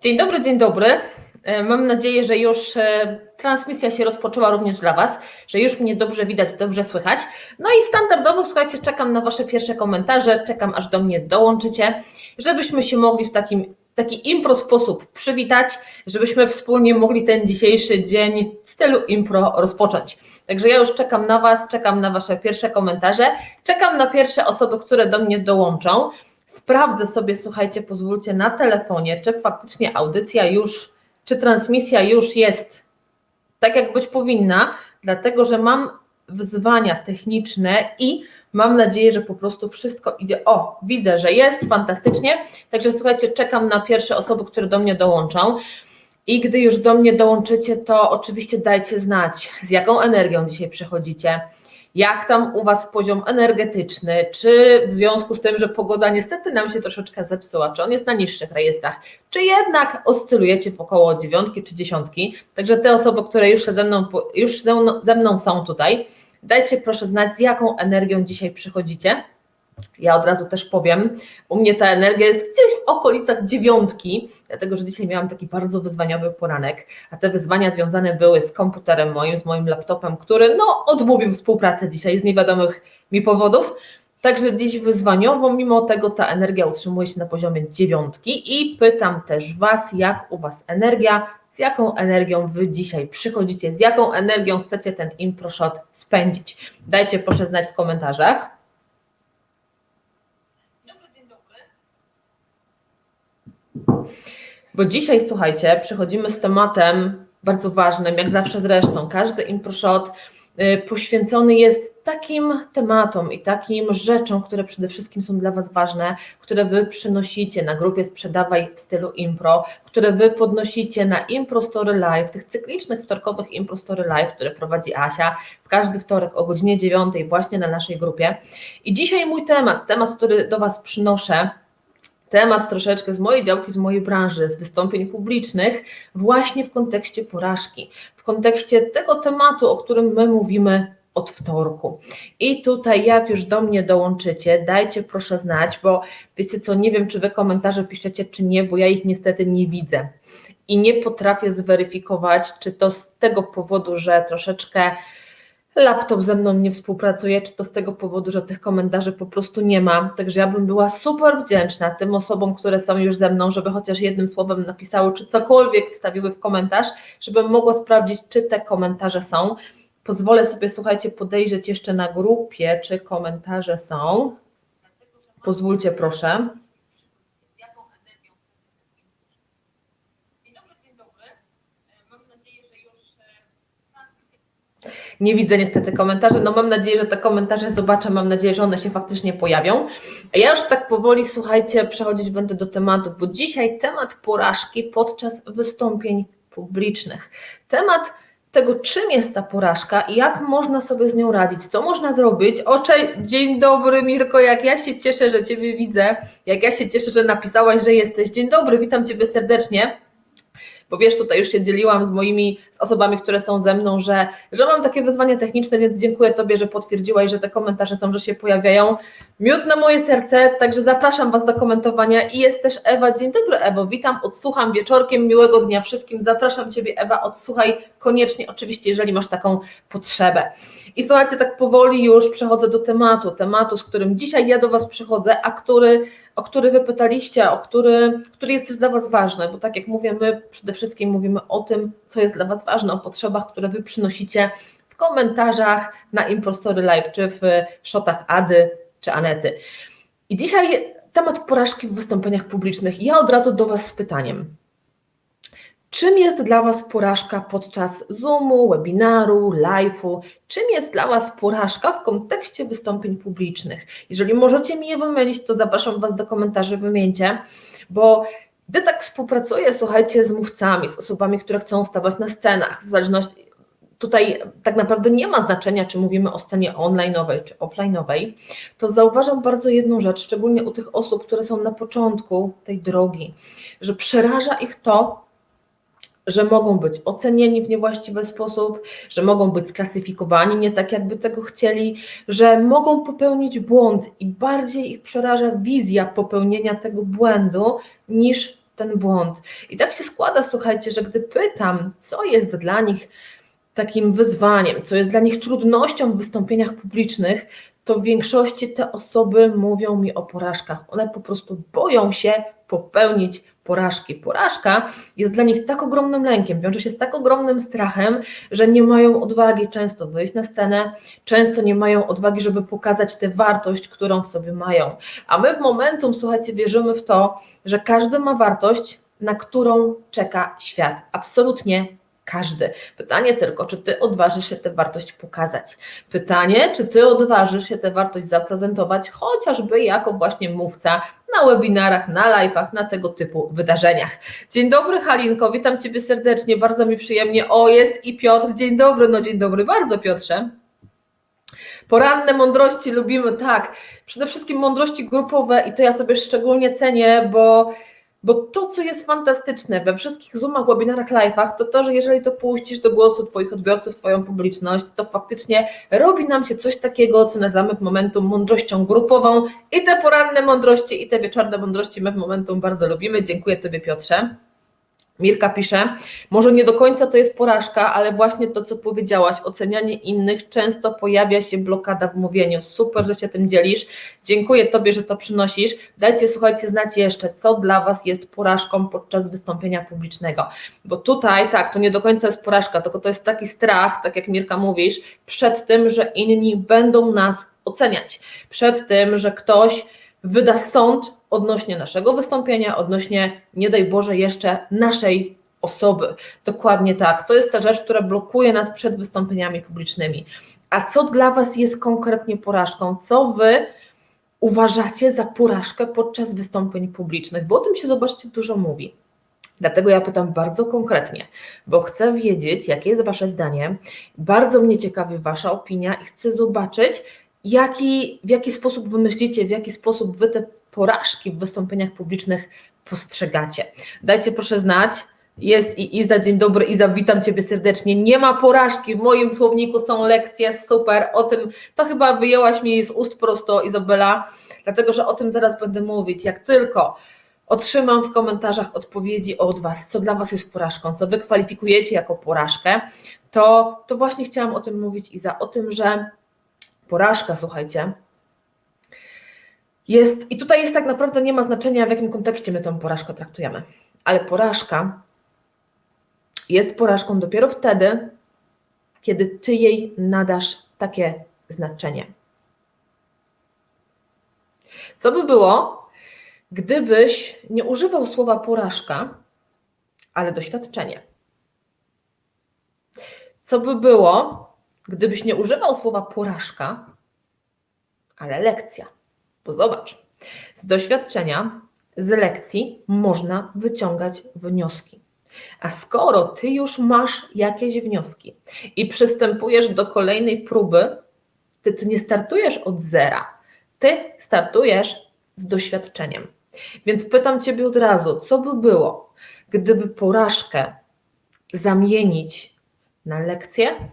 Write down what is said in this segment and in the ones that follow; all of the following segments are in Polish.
Dzień dobry, dzień dobry. E, Mam nadzieję, że już e, transmisja się rozpoczęła również dla Was, że już mnie dobrze widać, dobrze słychać. No i standardowo, słuchajcie, czekam na Wasze pierwsze komentarze, czekam aż do mnie dołączycie, żebyśmy się mogli w takim taki impro sposób przywitać, żebyśmy wspólnie mogli ten dzisiejszy dzień w stylu impro rozpocząć. Także ja już czekam na Was, czekam na Wasze pierwsze komentarze, czekam na pierwsze osoby, które do mnie dołączą. Sprawdzę sobie, słuchajcie, pozwólcie na telefonie, czy faktycznie audycja już, czy transmisja już jest tak, jak być powinna, dlatego że mam wyzwania techniczne i mam nadzieję, że po prostu wszystko idzie. O, widzę, że jest fantastycznie. Także słuchajcie, czekam na pierwsze osoby, które do mnie dołączą. I gdy już do mnie dołączycie, to oczywiście dajcie znać, z jaką energią dzisiaj przychodzicie jak tam u Was poziom energetyczny, czy w związku z tym, że pogoda niestety nam się troszeczkę zepsuła, czy on jest na niższych rejestrach, czy jednak oscylujecie w około dziewiątki czy dziesiątki. Także te osoby, które już ze mną, już ze mną, są tutaj, dajcie proszę znać, z jaką energią dzisiaj przychodzicie. Ja od razu też powiem, u mnie ta energia jest gdzieś w okolicach dziewiątki, dlatego że dzisiaj miałam taki bardzo wyzwaniowy poranek, a te wyzwania związane były z komputerem moim, z moim laptopem, który no odmówił współpracy dzisiaj z niewiadomych mi powodów. Także dziś wyzwaniowo, mimo tego ta energia utrzymuje się na poziomie dziewiątki i pytam też Was, jak u Was energia, z jaką energią Wy dzisiaj przychodzicie, z jaką energią chcecie ten improshot spędzić. Dajcie proszę znać w komentarzach. Bo dzisiaj, słuchajcie, przychodzimy z tematem bardzo ważnym, jak zawsze zresztą. Każdy improshot y, poświęcony jest takim tematom i takim rzeczom, które przede wszystkim są dla Was ważne, które Wy przynosicie na grupie Sprzedawaj w stylu impro, które Wy podnosicie na Impro Story Live, tych cyklicznych wtorkowych Impro Story Live, które prowadzi Asia w każdy wtorek o godzinie 9 właśnie na naszej grupie. I dzisiaj mój temat, temat, który do Was przynoszę, temat troszeczkę z mojej działki, z mojej branży, z wystąpień publicznych, właśnie w kontekście porażki, w kontekście tego tematu, o którym my mówimy od wtorku. I tutaj, jak już do mnie dołączycie, dajcie proszę znać, bo wiecie co, nie wiem, czy wy komentarze piszecie, czy nie, bo ja ich niestety nie widzę. I nie potrafię zweryfikować, czy to z tego powodu, że troszeczkę laptop ze mną nie współpracuje, czy to z tego powodu, że tych komentarzy po prostu nie ma. Także ja bym była super wdzięczna tym osobom, które są już ze mną, żeby chociaż jednym słowem napisały, czy cokolwiek wstawiły w komentarz, żebym mogła sprawdzić, czy te komentarze są. Pozwolę sobie, słuchajcie, podejrzeć jeszcze na grupie, czy komentarze są. Pozwólcie, proszę. Nie widzę niestety komentarzy. No mam nadzieję, że te komentarze zobaczę. Mam nadzieję, że one się faktycznie pojawią. Ja już tak powoli, słuchajcie, przechodzić będę do tematu, bo dzisiaj temat porażki podczas wystąpień publicznych. Temat tego, czym jest ta porażka i jak można sobie z nią radzić, co można zrobić. Ocze, dzień dobry Mirko, jak ja się cieszę, że Ciebie widzę, jak ja się cieszę, że napisałaś, że jesteś. Dzień dobry, witam Ciebie serdecznie bo wiesz, tutaj już się dzieliłam z moimi, z osobami, które są ze mną, że, że mam takie wyzwania techniczne, więc dziękuję Tobie, że potwierdziłaś, że te komentarze są, że się pojawiają. Miód na moje serce, także zapraszam Was do komentowania i jest też Ewa. Dzień dobry Ewo, witam, odsłucham wieczorkiem, miłego dnia wszystkim, zapraszam Ciebie Ewa, odsłuchaj koniecznie, oczywiście, jeżeli masz taką potrzebę. I słuchajcie, tak powoli już przechodzę do tematu, tematu, z którym dzisiaj ja do Was przychodzę, a który o który wy pytaliście, o który, który jest też dla Was ważny, bo tak jak mówię, my przede wszystkim mówimy o tym, co jest dla Was ważne, o potrzebach, które Wy przynosicie w komentarzach na Improstory Live, czy w shotach Ady, czy Anety. I dzisiaj temat porażki w wystąpieniach publicznych. Ja od razu do Was z pytaniem. Czym jest dla Was porażka podczas Zoomu, webinaru, live'u? Czym jest dla Was porażka w kontekście wystąpień publicznych? Jeżeli możecie mi je wymienić, to zapraszam Was do komentarzy, wymieńcie, bo gdy tak współpracuję, słuchajcie, z mówcami, z osobami, które chcą stawać na scenach, w zależności, tutaj tak naprawdę nie ma znaczenia, czy mówimy o scenie online'owej czy offline'owej, to zauważam bardzo jedną rzecz, szczególnie u tych osób, które są na początku tej drogi, że przeraża ich to, że mogą być ocenieni w niewłaściwy sposób, że mogą być sklasyfikowani nie tak, jakby tego chcieli, że mogą popełnić błąd i bardziej ich przeraża wizja popełnienia tego błędu niż ten błąd. I tak się składa, słuchajcie, że gdy pytam, co jest dla nich takim wyzwaniem, co jest dla nich trudnością w wystąpieniach publicznych, to w większości te osoby mówią mi o porażkach. One po prostu boją się popełnić porażki. Porażka jest dla nich tak ogromnym lękiem, wiąże się z tak ogromnym strachem, że nie mają odwagi często wyjść na scenę, często nie mają odwagi, żeby pokazać tę wartość, którą w sobie mają. A my w momentum, słuchajcie, wierzymy w to, że każdy ma wartość, na którą czeka świat. Absolutnie każdy. Pytanie tylko, czy ty odważysz się tę wartość pokazać? Pytanie, czy ty odważysz się tę wartość zaprezentować, chociażby jako właśnie mówca na webinarach, na live'ach, na tego typu wydarzeniach. Dzień dobry Halinko, witam Ciebie serdecznie, bardzo mi przyjemnie. O, jest i Piotr, dzień dobry, no dzień dobry bardzo Piotrze. Poranne mądrości lubimy, tak. Przede wszystkim mądrości grupowe i to ja sobie szczególnie cenię, bo bo to, co jest fantastyczne we wszystkich Zoomach, webinarach, live'ach, to to, że jeżeli to puścisz do głosu Twoich odbiorców, swoją publiczność, to faktycznie robi nam się coś takiego, co nazywamy w momentum mądrością grupową i te poranne mądrości i te wieczorne mądrości my w momentum bardzo lubimy. Dziękuję Tobie Piotrze. Mirka pisze, może nie do końca to jest porażka, ale właśnie to, co powiedziałaś, ocenianie innych, często pojawia się blokada w mówieniu. Super, że się tym dzielisz. Dziękuję Tobie, że to przynosisz. Dajcie, słuchajcie, znać jeszcze, co dla Was jest porażką podczas wystąpienia publicznego. Bo tutaj, tak, to nie do końca jest porażka, tylko to jest taki strach, tak jak Mirka mówisz, przed tym, że inni będą nas oceniać, przed tym, że ktoś wyda sąd odnośnie naszego wystąpienia, odnośnie, nie daj Boże, jeszcze naszej osoby. Dokładnie tak. To jest ta rzecz, która blokuje nas przed wystąpieniami publicznymi. A co dla Was jest konkretnie porażką? Co Wy uważacie za porażkę podczas wystąpień publicznych? Bo o tym się, zobaczcie, dużo mówi. Dlatego ja pytam bardzo konkretnie, bo chcę wiedzieć, jakie jest Wasze zdanie. Bardzo mnie ciekawi Wasza opinia i chcę zobaczyć, jaki, w jaki sposób Wy myślicie, w jaki sposób Wy te porażki w wystąpieniach publicznych postrzegacie. Dajcie proszę znać. Jest i Iza, dzień dobry Iza, witam Ciebie serdecznie. Nie ma porażki, w moim słowniku są lekcje, super, o tym, to chyba wyjęłaś mi z ust prosto Izabela, dlatego, że o tym zaraz będę mówić. Jak tylko otrzymam w komentarzach odpowiedzi od Was, co dla Was jest porażką, co Wy kwalifikujecie jako porażkę, to, to właśnie chciałam o tym mówić Iza, o tym, że porażka, słuchajcie, jest, i tutaj tak naprawdę nie ma znaczenia, w jakim kontekście my tą porażkę traktujemy, ale porażka jest porażką dopiero wtedy, kiedy ty jej nadasz takie znaczenie. Co by było, gdybyś nie używał słowa porażka, ale doświadczenie? Co by było, gdybyś nie używał słowa porażka, ale lekcja? Bo zobacz, z doświadczenia, z lekcji można wyciągać wnioski. A skoro ty już masz jakieś wnioski i przystępujesz do kolejnej próby, ty, ty nie startujesz od zera, ty startujesz z doświadczeniem. Więc pytam ciebie od razu, co by było, gdyby porażkę zamienić na lekcję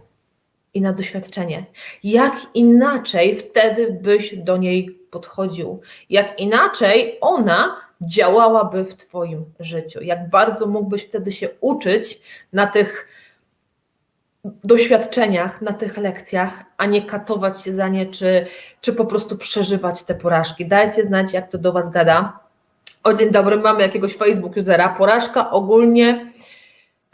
i na doświadczenie? Jak inaczej wtedy byś do niej podchodził, jak inaczej ona działałaby w Twoim życiu, jak bardzo mógłbyś wtedy się uczyć na tych doświadczeniach, na tych lekcjach, a nie katować się za nie, czy, czy po prostu przeżywać te porażki. Dajcie znać, jak to do Was gada. O dzień dobry, mamy jakiegoś Facebook usera. Porażka ogólnie,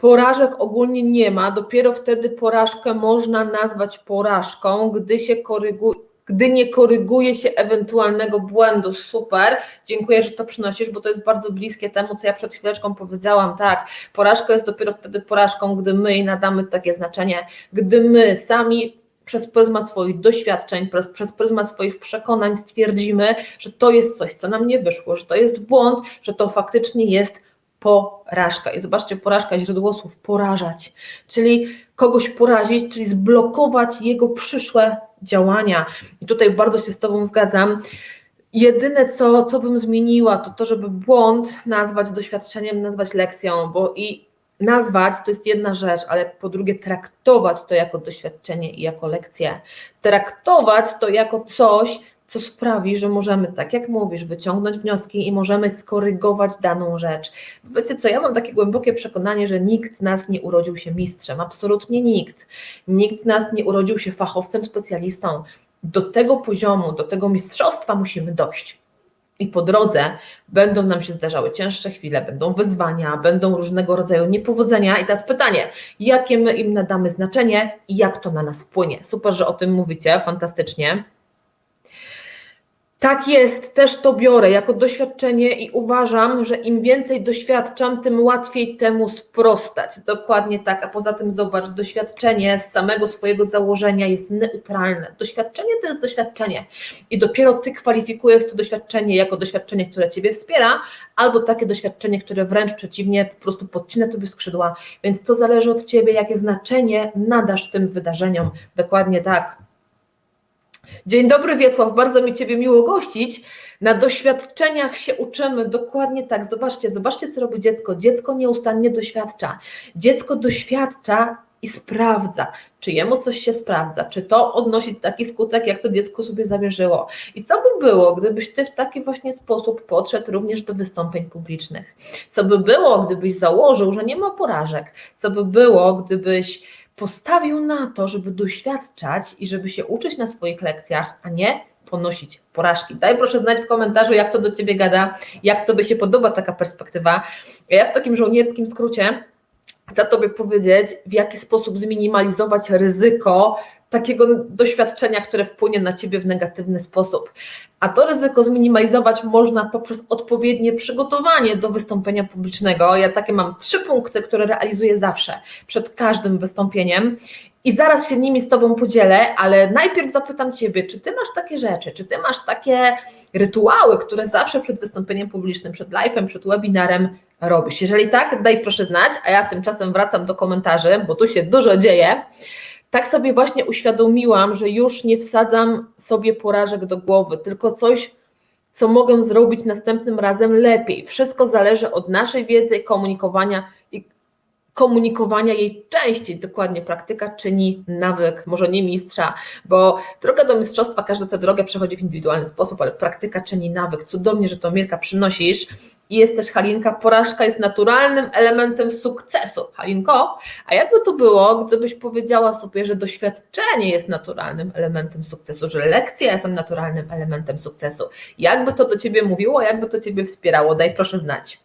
porażek ogólnie nie ma. Dopiero wtedy porażkę można nazwać porażką, gdy się koryguje gdy nie koryguje się ewentualnego błędu. Super, dziękuję, że to przynosisz, bo to jest bardzo bliskie temu, co ja przed chwileczką powiedziałam. Tak, porażka jest dopiero wtedy porażką, gdy my jej nadamy takie znaczenie, gdy my sami przez pryzmat swoich doświadczeń, przez, przez pryzmat swoich przekonań stwierdzimy, że to jest coś, co nam nie wyszło, że to jest błąd, że to faktycznie jest porażka. I zobaczcie, porażka, źródło słów, porażać, czyli kogoś porazić, czyli zblokować jego przyszłe działania. I tutaj bardzo się z Tobą zgadzam. Jedyne, co, co bym zmieniła, to to, żeby błąd nazwać doświadczeniem, nazwać lekcją, bo i nazwać to jest jedna rzecz, ale po drugie traktować to jako doświadczenie i jako lekcję. Traktować to jako coś, co sprawi, że możemy, tak jak mówisz, wyciągnąć wnioski i możemy skorygować daną rzecz. Wiecie co, ja mam takie głębokie przekonanie, że nikt z nas nie urodził się mistrzem, absolutnie nikt. Nikt z nas nie urodził się fachowcem, specjalistą. Do tego poziomu, do tego mistrzostwa musimy dojść. I po drodze będą nam się zdarzały cięższe chwile, będą wyzwania, będą różnego rodzaju niepowodzenia. I teraz pytanie, jakie my im nadamy znaczenie i jak to na nas wpłynie? Super, że o tym mówicie, fantastycznie. Tak jest, też to biorę jako doświadczenie i uważam, że im więcej doświadczam, tym łatwiej temu sprostać. Dokładnie tak, a poza tym zobacz, doświadczenie z samego swojego założenia jest neutralne. Doświadczenie to jest doświadczenie i dopiero ty kwalifikujesz to doświadczenie jako doświadczenie, które ciebie wspiera, albo takie doświadczenie, które wręcz przeciwnie, po prostu podcina tobie skrzydła, więc to zależy od ciebie, jakie znaczenie nadasz tym wydarzeniom. Dokładnie tak. Dzień dobry Wiesław, bardzo mi Ciebie miło gościć. Na doświadczeniach się uczymy, dokładnie tak. Zobaczcie, zobaczcie, co robi dziecko. Dziecko nieustannie doświadcza. Dziecko doświadcza i sprawdza, czy jemu coś się sprawdza, czy to odnosi taki skutek, jak to dziecko sobie zamierzyło. I co by było, gdybyś Ty w taki właśnie sposób podszedł również do wystąpień publicznych? Co by było, gdybyś założył, że nie ma porażek? Co by było, gdybyś postawił na to, żeby doświadczać i żeby się uczyć na swoich lekcjach, a nie ponosić porażki. Daj proszę znać w komentarzu, jak to do Ciebie gada, jak Tobie się podoba taka perspektywa. Ja w takim żołnierskim skrócie chcę Tobie powiedzieć, w jaki sposób zminimalizować ryzyko takiego doświadczenia, które wpłynie na ciebie w negatywny sposób. A to ryzyko zminimalizować można poprzez odpowiednie przygotowanie do wystąpienia publicznego. Ja takie mam trzy punkty, które realizuję zawsze przed każdym wystąpieniem. I zaraz się nimi z Tobą podzielę, ale najpierw zapytam Ciebie, czy Ty masz takie rzeczy, czy Ty masz takie rytuały, które zawsze przed wystąpieniem publicznym, przed live'em, przed webinarem robisz? Jeżeli tak, daj proszę znać, a ja tymczasem wracam do komentarzy, bo tu się dużo dzieje tak sobie właśnie uświadomiłam, że już nie wsadzam sobie porażek do głowy, tylko coś, co mogę zrobić następnym razem lepiej. Wszystko zależy od naszej wiedzy i komunikowania komunikowania jej częściej. Dokładnie praktyka czyni nawyk, może nie mistrza, bo droga do mistrzostwa, każda tę drogę przechodzi w indywidualny sposób, ale praktyka czyni nawyk. Cudownie, że to Mirka przynosisz. I jest też Halinka, porażka jest naturalnym elementem sukcesu. Halinko, a jakby to było, gdybyś powiedziała sobie, że doświadczenie jest naturalnym elementem sukcesu, że lekcja jest naturalnym elementem sukcesu. Jakby to do Ciebie mówiło, jakby to Ciebie wspierało? Daj proszę znać.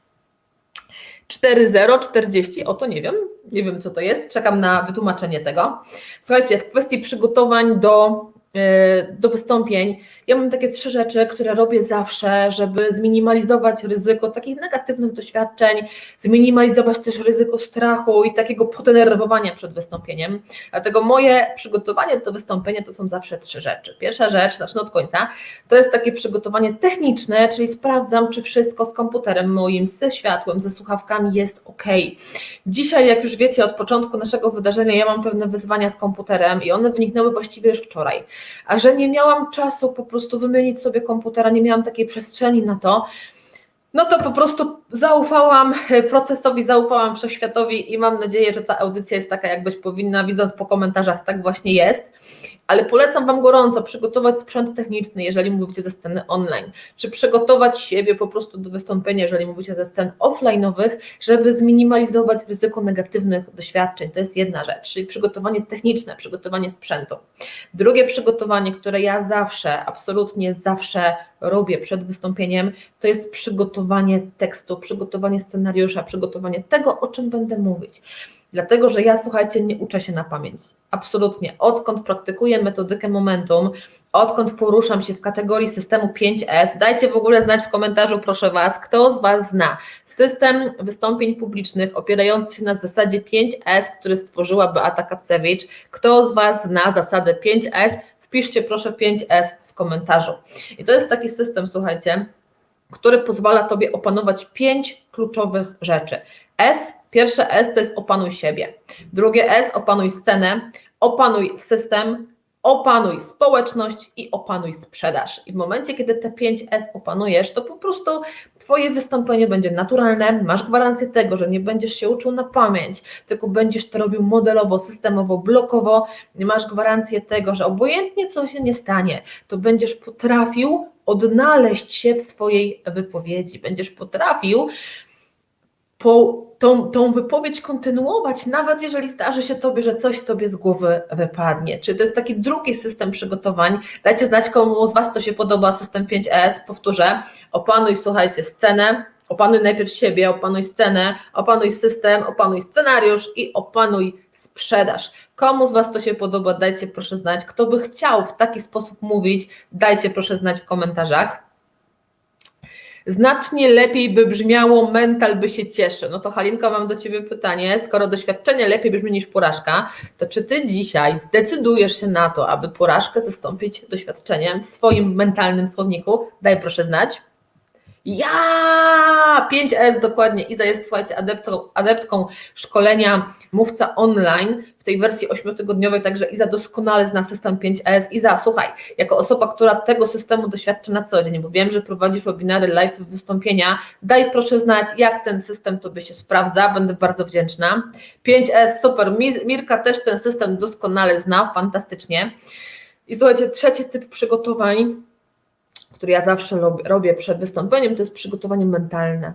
4040, o to nie wiem, nie wiem co to jest, czekam na wytłumaczenie tego. Słuchajcie, w kwestii przygotowań do do wystąpień. Ja mam takie trzy rzeczy, które robię zawsze, żeby zminimalizować ryzyko takich negatywnych doświadczeń, zminimalizować też ryzyko strachu i takiego podenerwowania przed wystąpieniem. Dlatego moje przygotowanie do wystąpienia to są zawsze trzy rzeczy. Pierwsza rzecz, zacznę od końca, to jest takie przygotowanie techniczne, czyli sprawdzam, czy wszystko z komputerem moim, ze światłem, ze słuchawkami jest ok. Dzisiaj, jak już wiecie, od początku naszego wydarzenia ja mam pewne wyzwania z komputerem i one wyniknęły właściwie już wczoraj a że nie miałam czasu po prostu wymienić sobie komputera, nie miałam takiej przestrzeni na to, no to po prostu zaufałam procesowi, zaufałam wszechświatowi i mam nadzieję, że ta audycja jest taka, jakbyś powinna, widząc po komentarzach, tak właśnie jest ale polecam Wam gorąco przygotować sprzęt techniczny, jeżeli mówicie ze sceny online, czy przygotować siebie po prostu do wystąpienia, jeżeli mówicie ze scen offline'owych, żeby zminimalizować ryzyko negatywnych doświadczeń. To jest jedna rzecz, czyli przygotowanie techniczne, przygotowanie sprzętu. Drugie przygotowanie, które ja zawsze, absolutnie zawsze robię przed wystąpieniem, to jest przygotowanie tekstu, przygotowanie scenariusza, przygotowanie tego, o czym będę mówić. Dlatego, że ja, słuchajcie, nie uczę się na pamięć. Absolutnie. Odkąd praktykuję metodykę momentum, odkąd poruszam się w kategorii systemu 5S, dajcie w ogóle znać w komentarzu, proszę Was, kto z Was zna system wystąpień publicznych opierający się na zasadzie 5S, który stworzyła Beata Kapcewicz. Kto z Was zna zasadę 5S? Wpiszcie proszę 5S w komentarzu. I to jest taki system, słuchajcie, który pozwala Tobie opanować pięć kluczowych rzeczy. S Pierwsze S to jest opanuj siebie. Drugie S opanuj scenę, opanuj system, Opanuj społeczność i opanuj sprzedaż. I w momencie, kiedy te 5S opanujesz, to po prostu Twoje wystąpienie będzie naturalne, masz gwarancję tego, że nie będziesz się uczył na pamięć, tylko będziesz to robił modelowo, systemowo, blokowo. Masz gwarancję tego, że obojętnie co się nie stanie, to będziesz potrafił odnaleźć się w swojej wypowiedzi, będziesz potrafił po tą, tą wypowiedź kontynuować, nawet jeżeli zdarzy się Tobie, że coś Tobie z głowy wypadnie. Czyli to jest taki drugi system przygotowań. Dajcie znać, komu z Was to się podoba, system 5S. Powtórzę, opanuj, słuchajcie, scenę, opanuj najpierw siebie, opanuj scenę, opanuj system, opanuj scenariusz i opanuj sprzedaż. Komu z Was to się podoba, dajcie proszę znać. Kto by chciał w taki sposób mówić, dajcie proszę znać w komentarzach. Znacznie lepiej by brzmiało, mental by się cieszy. No to Halinka, mam do Ciebie pytanie. Skoro doświadczenie lepiej brzmi niż porażka, to czy Ty dzisiaj zdecydujesz się na to, aby porażkę zastąpić doświadczeniem w swoim mentalnym słowniku? Daj proszę znać. Ja! 5S dokładnie. Iza jest, słuchajcie, adeptką, adeptką szkolenia mówca online w tej wersji ośmiotygodniowej, także Iza doskonale zna system 5S. Iza, słuchaj, jako osoba, która tego systemu doświadcza na co dzień, bo wiem, że prowadzisz webinary, live, wystąpienia, daj proszę znać, jak ten system Tobie się sprawdza, będę bardzo wdzięczna. 5S, super, Mirka też ten system doskonale zna, fantastycznie. I słuchajcie, trzeci typ przygotowań, który ja zawsze robię przed wystąpieniem, to jest przygotowanie mentalne.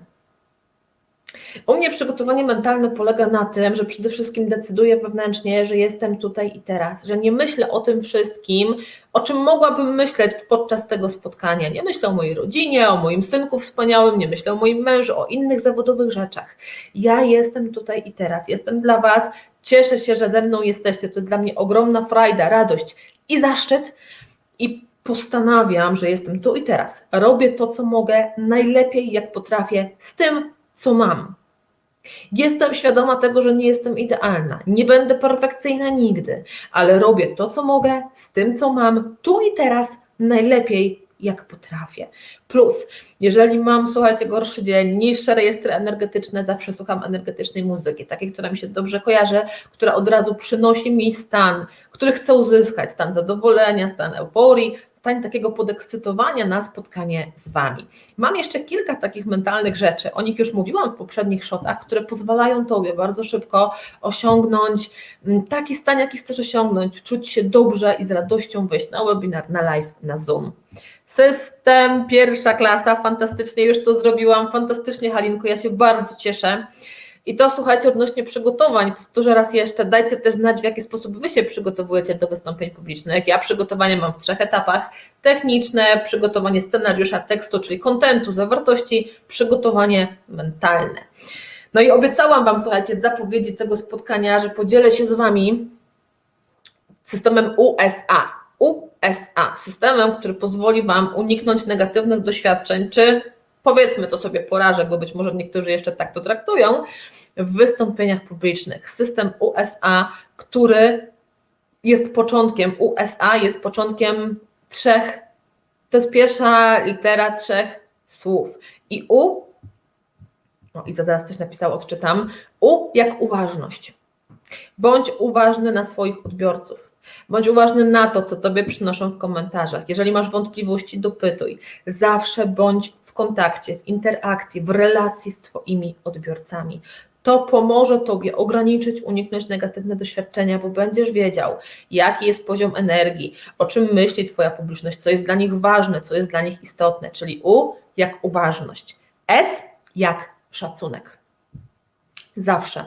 U mnie przygotowanie mentalne polega na tym, że przede wszystkim decyduję wewnętrznie, że jestem tutaj i teraz, że nie myślę o tym wszystkim, o czym mogłabym myśleć podczas tego spotkania. Nie myślę o mojej rodzinie, o moim synku wspaniałym, nie myślę o moim mężu, o innych zawodowych rzeczach. Ja jestem tutaj i teraz, jestem dla Was, cieszę się, że ze mną jesteście. To jest dla mnie ogromna frajda, radość i zaszczyt. I postanawiam, że jestem tu i teraz. Robię to, co mogę, najlepiej jak potrafię, z tym, co mam. Jestem świadoma tego, że nie jestem idealna, nie będę perfekcyjna nigdy, ale robię to, co mogę, z tym, co mam, tu i teraz, najlepiej jak potrafię. Plus, jeżeli mam, słuchajcie, gorszy dzień, niższe rejestry energetyczne, zawsze słucham energetycznej muzyki, takiej, która mi się dobrze kojarzy, która od razu przynosi mi stan, który chcę uzyskać, stan zadowolenia, stan euforii, stan takiego podekscytowania na spotkanie z Wami. Mam jeszcze kilka takich mentalnych rzeczy, o nich już mówiłam w poprzednich shotach, które pozwalają Tobie bardzo szybko osiągnąć mm, taki stan, jaki chcesz osiągnąć, czuć się dobrze i z radością wejść na webinar, na live, na Zoom. System, pierwsza klasa, fantastycznie, już to zrobiłam, fantastycznie Halinko, ja się bardzo cieszę. I to słuchajcie odnośnie przygotowań, powtórzę raz jeszcze, dajcie też znać w jaki sposób Wy się przygotowujecie do wystąpień publicznych. Ja przygotowanie mam w trzech etapach. Techniczne, przygotowanie scenariusza, tekstu, czyli kontentu, zawartości, przygotowanie mentalne. No i obiecałam Wam, słuchajcie, w zapowiedzi tego spotkania, że podzielę się z Wami systemem USA. USA, systemem, który pozwoli Wam uniknąć negatywnych doświadczeń, czy powiedzmy to sobie porażek, bo być może niektórzy jeszcze tak to traktują, w wystąpieniach publicznych. System USA, który jest początkiem, USA jest początkiem trzech, to jest pierwsza litera trzech słów. I U, no i zaraz coś napisał, odczytam, U jak uważność. Bądź uważny na swoich odbiorców. Bądź uważny na to, co Tobie przynoszą w komentarzach. Jeżeli masz wątpliwości, dopytuj. Zawsze bądź w kontakcie, w interakcji, w relacji z Twoimi odbiorcami. To pomoże Tobie ograniczyć, uniknąć negatywne doświadczenia, bo będziesz wiedział, jaki jest poziom energii, o czym myśli Twoja publiczność, co jest dla nich ważne, co jest dla nich istotne, czyli U jak uważność, S jak szacunek. Zawsze,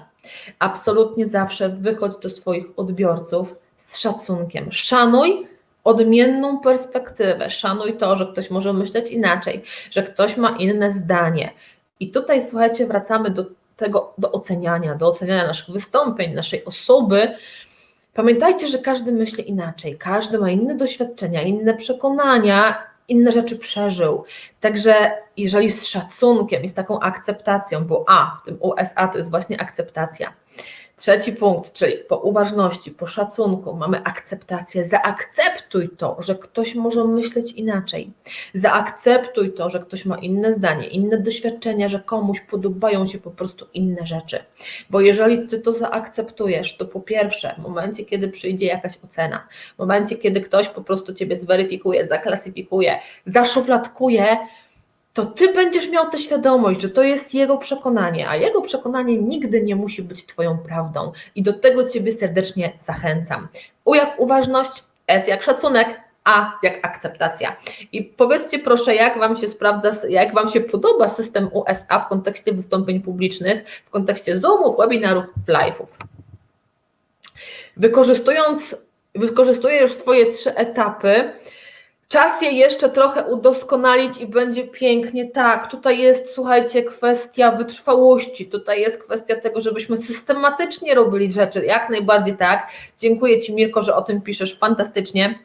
absolutnie zawsze wychodź do swoich odbiorców z szacunkiem. Szanuj odmienną perspektywę. Szanuj to, że ktoś może myśleć inaczej, że ktoś ma inne zdanie. I tutaj, słuchajcie, wracamy do tego, do oceniania, do oceniania naszych wystąpień, naszej osoby. Pamiętajcie, że każdy myśli inaczej, każdy ma inne doświadczenia, inne przekonania, inne rzeczy przeżył. Także jeżeli z szacunkiem i z taką akceptacją, bo A w tym USA to jest właśnie akceptacja, Trzeci punkt, czyli po uważności, po szacunku mamy akceptację. Zaakceptuj to, że ktoś może myśleć inaczej. Zaakceptuj to, że ktoś ma inne zdanie, inne doświadczenia, że komuś podobają się po prostu inne rzeczy. Bo jeżeli ty to zaakceptujesz, to po pierwsze, w momencie, kiedy przyjdzie jakaś ocena, w momencie, kiedy ktoś po prostu ciebie zweryfikuje, zaklasyfikuje, zaszufladkuje, to ty będziesz miał tę świadomość, że to jest jego przekonanie, a jego przekonanie nigdy nie musi być twoją prawdą. I do tego ciebie serdecznie zachęcam. U jak uważność, S jak szacunek, a jak akceptacja. I powiedzcie proszę, jak Wam się sprawdza, jak Wam się podoba system USA w kontekście wystąpień publicznych, w kontekście Zoomów, webinarów, live'ów. Wykorzystując, wykorzystuję już swoje trzy etapy, Czas je jeszcze trochę udoskonalić i będzie pięknie. Tak, tutaj jest, słuchajcie, kwestia wytrwałości, tutaj jest kwestia tego, żebyśmy systematycznie robili rzeczy. Jak najbardziej tak. Dziękuję Ci, Mirko, że o tym piszesz fantastycznie.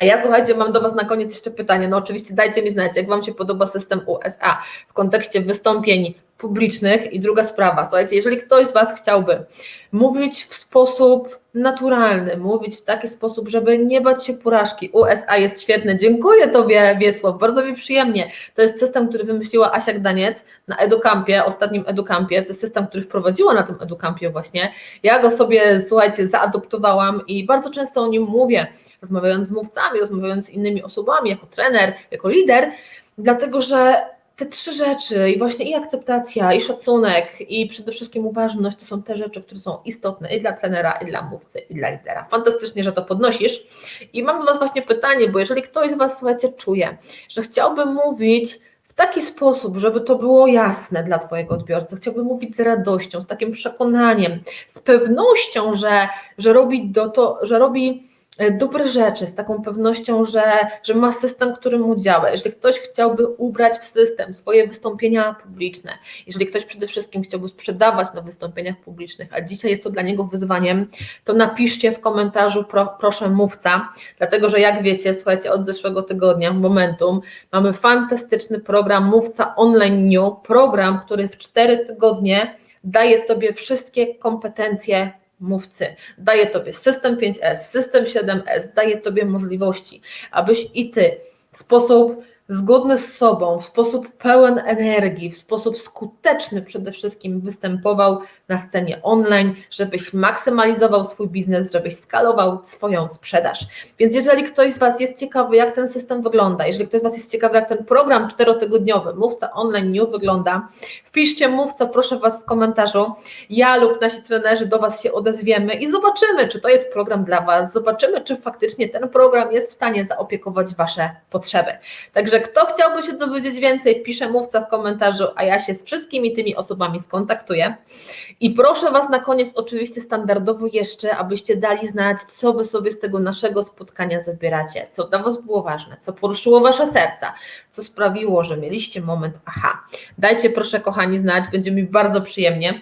A ja słuchajcie, mam do Was na koniec jeszcze pytanie. No oczywiście dajcie mi znać, jak Wam się podoba system USA w kontekście wystąpień publicznych. I druga sprawa, słuchajcie, jeżeli ktoś z Was chciałby mówić w sposób naturalny, mówić w taki sposób, żeby nie bać się porażki. USA jest świetne. Dziękuję Tobie, Wiesław, bardzo mi przyjemnie. To jest system, który wymyśliła Asia Gdaniec na Educampie, ostatnim Educampie. To jest system, który wprowadziła na tym Educampie właśnie. Ja go sobie, słuchajcie, zaadoptowałam i bardzo często o nim mówię, rozmawiając z mówcami, rozmawiając z innymi osobami, jako trener, jako lider, dlatego że te trzy rzeczy, i właśnie i akceptacja, i szacunek, i przede wszystkim uważność, to są te rzeczy, które są istotne i dla trenera, i dla mówcy, i dla lidera. Fantastycznie, że to podnosisz. I mam do Was właśnie pytanie, bo jeżeli ktoś z Was, słuchajcie, czuje, że chciałby mówić w taki sposób, żeby to było jasne dla Twojego odbiorcy, chciałby mówić z radością, z takim przekonaniem, z pewnością, że, że robi do to, że robi dobre rzeczy, z taką pewnością, że, że ma system, który mu działa. Jeżeli ktoś chciałby ubrać w system swoje wystąpienia publiczne, jeżeli ktoś przede wszystkim chciałby sprzedawać na wystąpieniach publicznych, a dzisiaj jest to dla niego wyzwaniem, to napiszcie w komentarzu pro, proszę mówca, dlatego że jak wiecie, słuchajcie, od zeszłego tygodnia, Momentum, mamy fantastyczny program Mówca Online New, program, który w cztery tygodnie daje Tobie wszystkie kompetencje mówcy. Daje Tobie system 5S, system 7S, daje Tobie możliwości, abyś i Ty w sposób zgodny z sobą, w sposób pełen energii, w sposób skuteczny przede wszystkim występował na scenie online, żebyś maksymalizował swój biznes, żebyś skalował swoją sprzedaż. Więc jeżeli ktoś z Was jest ciekawy, jak ten system wygląda, jeżeli ktoś z Was jest ciekawy, jak ten program czterotygodniowy Mówca Online New wygląda, wpiszcie Mówca, proszę Was w komentarzu. Ja lub nasi trenerzy do Was się odezwiemy i zobaczymy, czy to jest program dla Was, zobaczymy, czy faktycznie ten program jest w stanie zaopiekować Wasze potrzeby. Także Także kto chciałby się dowiedzieć więcej, pisze mówca w komentarzu, a ja się z wszystkimi tymi osobami skontaktuję. I proszę Was na koniec oczywiście standardowo jeszcze, abyście dali znać, co Wy sobie z tego naszego spotkania zabieracie, co dla Was było ważne, co poruszyło Wasze serca, co sprawiło, że mieliście moment aha. Dajcie proszę kochani znać, będzie mi bardzo przyjemnie.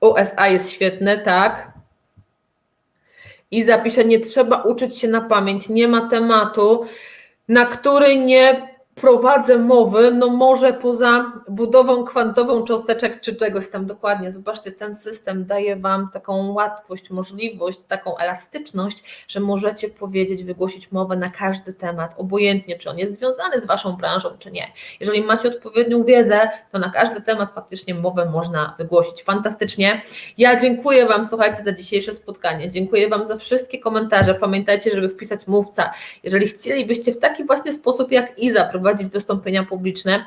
USA jest świetne, tak. I zapiszę, nie trzeba uczyć się na pamięć, nie ma tematu, na który nie prowadzę mowy, no może poza budową kwantową cząsteczek czy czegoś tam dokładnie. Zobaczcie, ten system daje Wam taką łatwość, możliwość, taką elastyczność, że możecie powiedzieć, wygłosić mowę na każdy temat, obojętnie czy on jest związany z Waszą branżą, czy nie. Jeżeli macie odpowiednią wiedzę, to na każdy temat faktycznie mowę można wygłosić. Fantastycznie. Ja dziękuję Wam, słuchajcie, za dzisiejsze spotkanie. Dziękuję Wam za wszystkie komentarze. Pamiętajcie, żeby wpisać mówca. Jeżeli chcielibyście w taki właśnie sposób jak Iza prowadzić prowadzić wystąpienia publiczne.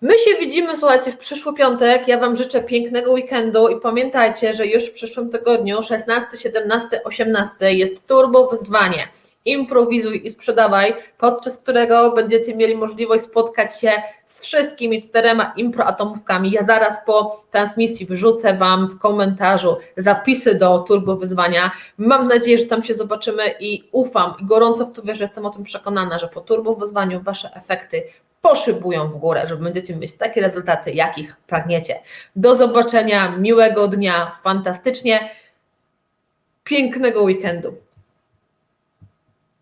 My się widzimy, słuchajcie, w przyszły piątek. Ja Wam życzę pięknego weekendu i pamiętajcie, że już w przyszłym tygodniu, 16, 17, 18 jest turbo wyzwanie improwizuj i sprzedawaj, podczas którego będziecie mieli możliwość spotkać się z wszystkimi czterema improatomówkami. Ja zaraz po transmisji wrzucę Wam w komentarzu zapisy do turbo wyzwania. Mam nadzieję, że tam się zobaczymy i ufam i gorąco w to wierzę, jestem o tym przekonana, że po turbo wyzwaniu Wasze efekty poszybują w górę, że będziecie mieć takie rezultaty, jakich pragniecie. Do zobaczenia, miłego dnia, fantastycznie, pięknego weekendu.